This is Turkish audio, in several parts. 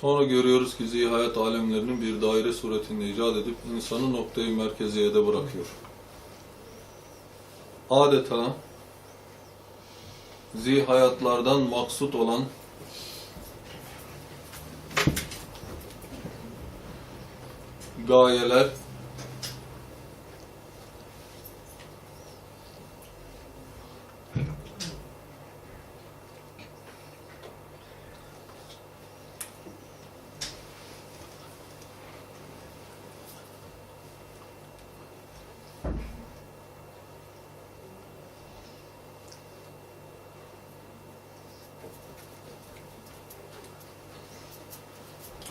Sonra görüyoruz ki zihayat alemlerinin bir daire suretinde icat edip insanı noktayı merkeziyede bırakıyor. Adeta zihayatlardan maksut olan gayeler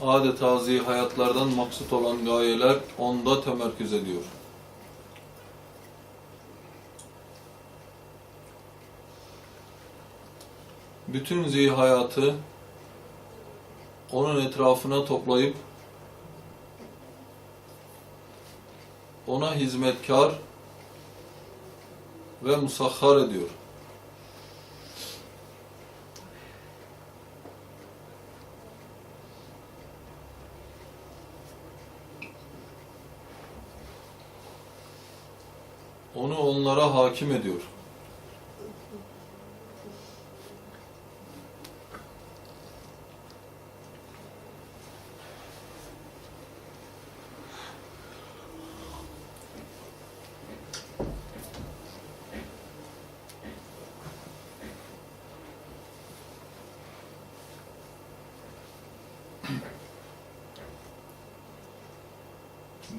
adeta zihayatlardan maksut olan gayeler onda temerküz ediyor. Bütün zihayatı onun etrafına toplayıp ona hizmetkar ve musahhar ediyor. Onu onlara hakim ediyor.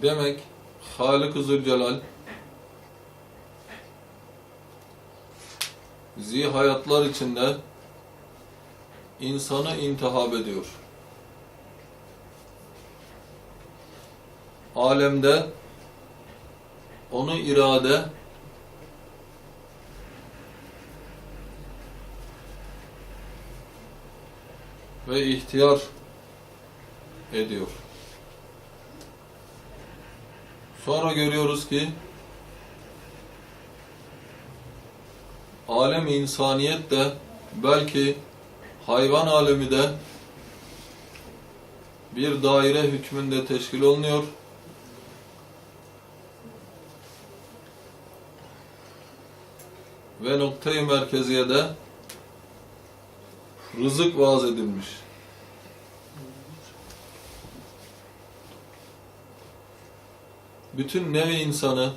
Demek Halik-ı Zülcelal zihayatlar içinde insanı intihab ediyor. Alemde onu irade ve ihtiyar ediyor. Sonra görüyoruz ki alem insaniyet de belki hayvan alemi de bir daire hükmünde teşkil olunuyor. Ve noktayı merkeziyede rızık vaaz edilmiş. Bütün nevi insanı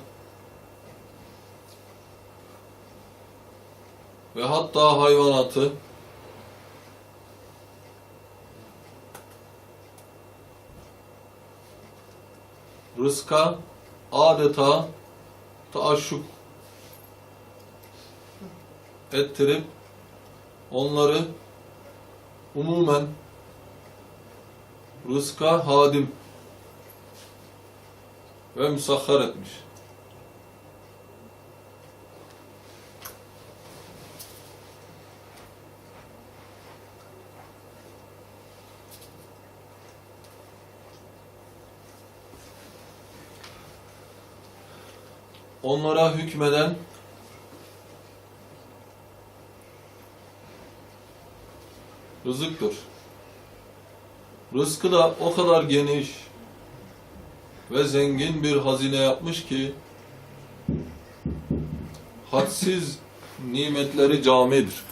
ve hatta hayvanatı rızka adeta taaşşuk ettirip onları umumen rızka hadim ve müsahhar etmiş. Onlara hükmeden rızıktır. Rızkı da o kadar geniş ve zengin bir hazine yapmış ki hadsiz nimetleri camidir.